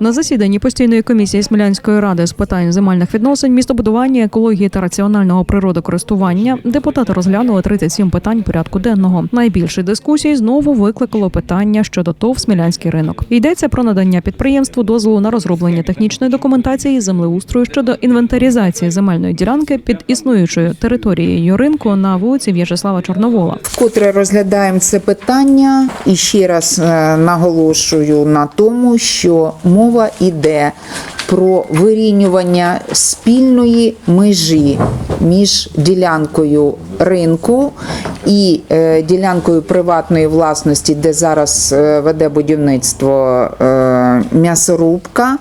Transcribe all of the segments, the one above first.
На засіданні постійної комісії Смілянської ради з питань земельних відносин, містобудування, екології та раціонального природокористування депутати розглянули 37 питань порядку денного. Найбільше дискусій знову викликало питання щодо ТОВ Смілянський ринок. Йдеться про надання підприємству дозволу на розроблення технічної документації землеустрою щодо інвентаризації земельної ділянки під існуючою територією ринку на вулиці В'ячеслава Чорновола. Вкотре розглядаємо це питання і ще раз е, наголошую на тому, що мова йде про вирівнювання спільної межі між ділянкою ринку і е, ділянкою приватної власності, де зараз е, веде будівництво е, м'ясорубка,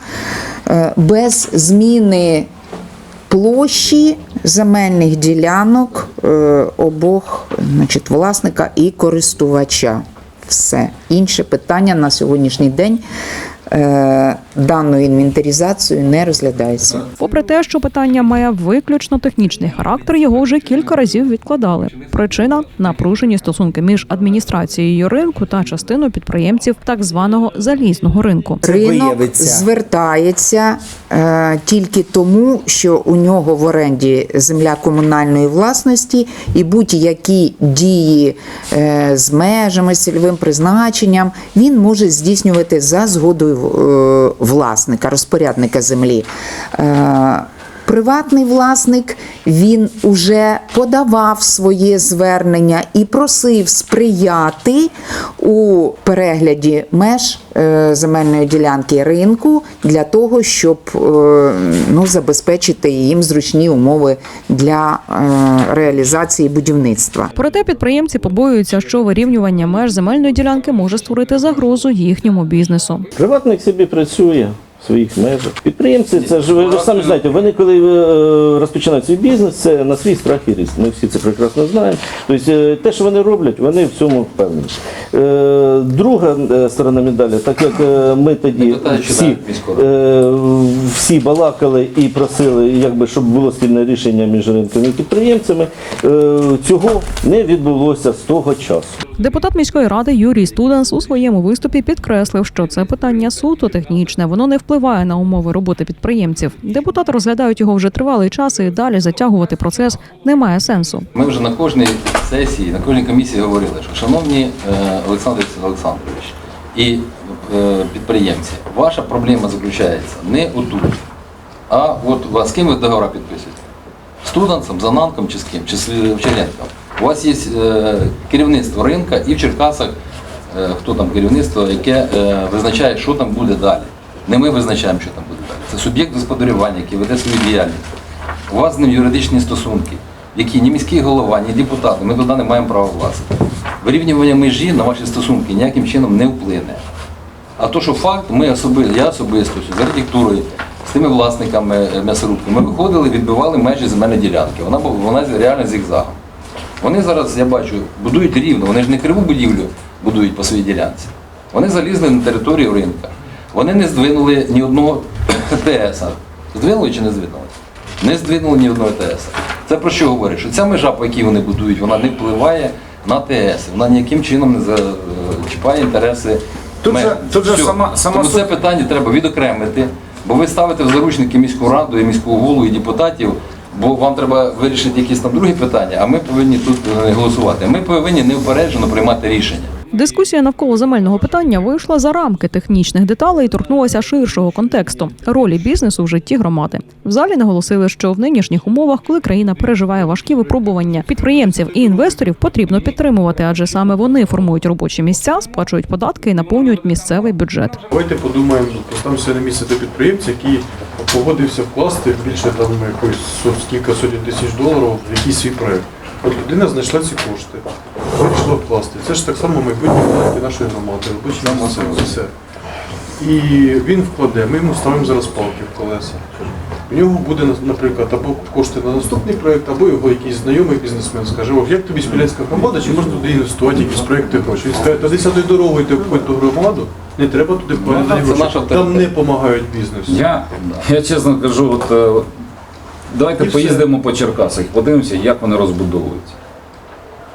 без зміни площі земельних ділянок обох значить, власника і користувача. Все. Інше питання на сьогоднішній день е, даною інвентаризацією не розглядається. Попри те, що питання має виключно технічний характер, його вже кілька разів відкладали. Причина напружені стосунки між адміністрацією ринку та частиною підприємців так званого залізного ринку. Ринок звертається е, тільки тому, що у нього в оренді земля комунальної власності і будь-які дії е, з межами, з цільовим призначенням він може здійснювати за згодою е, власника, розпорядника землі. Приватний власник він уже подавав своє звернення і просив сприяти у перегляді меж е, земельної ділянки ринку для того, щоб е, ну, забезпечити їм зручні умови для е, реалізації будівництва. Проте підприємці побоюються, що вирівнювання меж земельної ділянки може створити загрозу їхньому бізнесу. Приватник собі працює своїх межах. Підприємці, це ж ви, ви ж самі знаєте, вони коли е, розпочинають свій бізнес, це на свій страх і ризик. Ми всі це прекрасно знаємо. Тобто е, те, що вони роблять, вони в цьому впевнені. Е, Друга е, сторона медалі, так як е, ми тоді всі, е, всі балакали і просили, якби, щоб було спільне рішення між ринком і підприємцями, е, цього не відбулося з того часу. Депутат міської ради Юрій Студенс у своєму виступі підкреслив, що це питання суто технічне, воно не впливає на умови роботи підприємців. Депутати розглядають його вже тривалий час, і далі затягувати процес немає сенсу. Ми вже на кожній сесії, на кожній комісії говорили, що шановні е, Олександр Олександрович і е, підприємці, ваша проблема заключається не отут, а от з ким ви договори підписуєте? З Студенцем, Зананком чи з ким? Чи з Вчеренком? У вас є е, керівництво ринка і в Черкасах, е, хто там керівництво, яке е, визначає, що там буде далі. Не ми визначаємо, що там буде. Це суб'єкт господарювання, який веде свою діяльність. У вас з ним юридичні стосунки, які ні міський голова, ні депутати, ми туди не маємо права власти. Вирівнювання межі на ваші стосунки ніяким чином не вплине. А то, що факт, ми особисто, я особисто з архітектурою, з тими власниками е, м'ясорубки, ми виходили, відбивали межі земельної ділянки. Вона вона реально зігзагом. Вони зараз, я бачу, будують рівно, вони ж не криву будівлю будують по своїй ділянці. Вони залізли на територію ринка. Вони не здвинули ні одного ТС. Здвинули чи не здвинули? Не здвинули ні одного ТС. Це про що говорить? Що ця межа, по якій вони будують, вона не впливає на ТС. Вона ніяким чином не зачіпає інтереси. Тут же- тут же сама- сама Тому це питання треба відокремити, бо ви ставите в заручники міську раду і міського голову і депутатів, бо вам треба вирішити якісь там другі питання, а ми повинні тут е, голосувати. Ми повинні неупереджено приймати рішення. Дискусія навколо земельного питання вийшла за рамки технічних деталей і торкнулася ширшого контексту ролі бізнесу в житті громади. В залі наголосили, що в нинішніх умовах, коли країна переживає важкі випробування, підприємців і інвесторів потрібно підтримувати, адже саме вони формують робочі місця, сплачують податки і наповнюють місцевий бюджет. Давайте подумаємо, поставимося на місце до підприємця, який погодився вкласти більше там якоїсь кілька сотень тисяч доларів в якийсь свій проект. От людина знайшла ці кошти, вирішила вкласти. Це ж так само майбутнє податки нашої громади, робочі місця, все. І він вкладе, ми йому ставимо зараз палки в колеса. У нього буде, наприклад, або кошти на наступний проект, або його якийсь знайомий бізнесмен скаже, «О, як тобі Смілянська громада, чи можна туди інвестувати якісь проекти гроші? Він скаже, та десятою дорогою ти обходь ту громаду, не треба туди вкладати Ну, гроші. Там не допомагають бізнесу. Я, я чесно кажу, е, от, давайте І все. поїздимо по Черкасах, подивимося, як вони розбудовуються.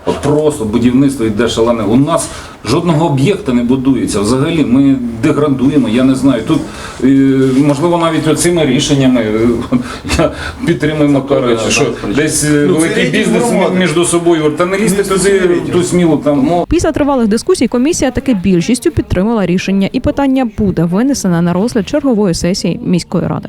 От просто будівництво йде шалене. У нас жодного об'єкта не будується. Взагалі ми деградуємо, я не знаю. Тут е, можливо навіть оцими рішеннями е, я підтримую Макаровича, що десь е, Ну, великий бізнес між собою. Та не лізьте туди ту сміло там. Після тривалих дискусій комісія таки більшістю підтримала рішення, і питання буде винесене на розгляд чергової сесії міської ради.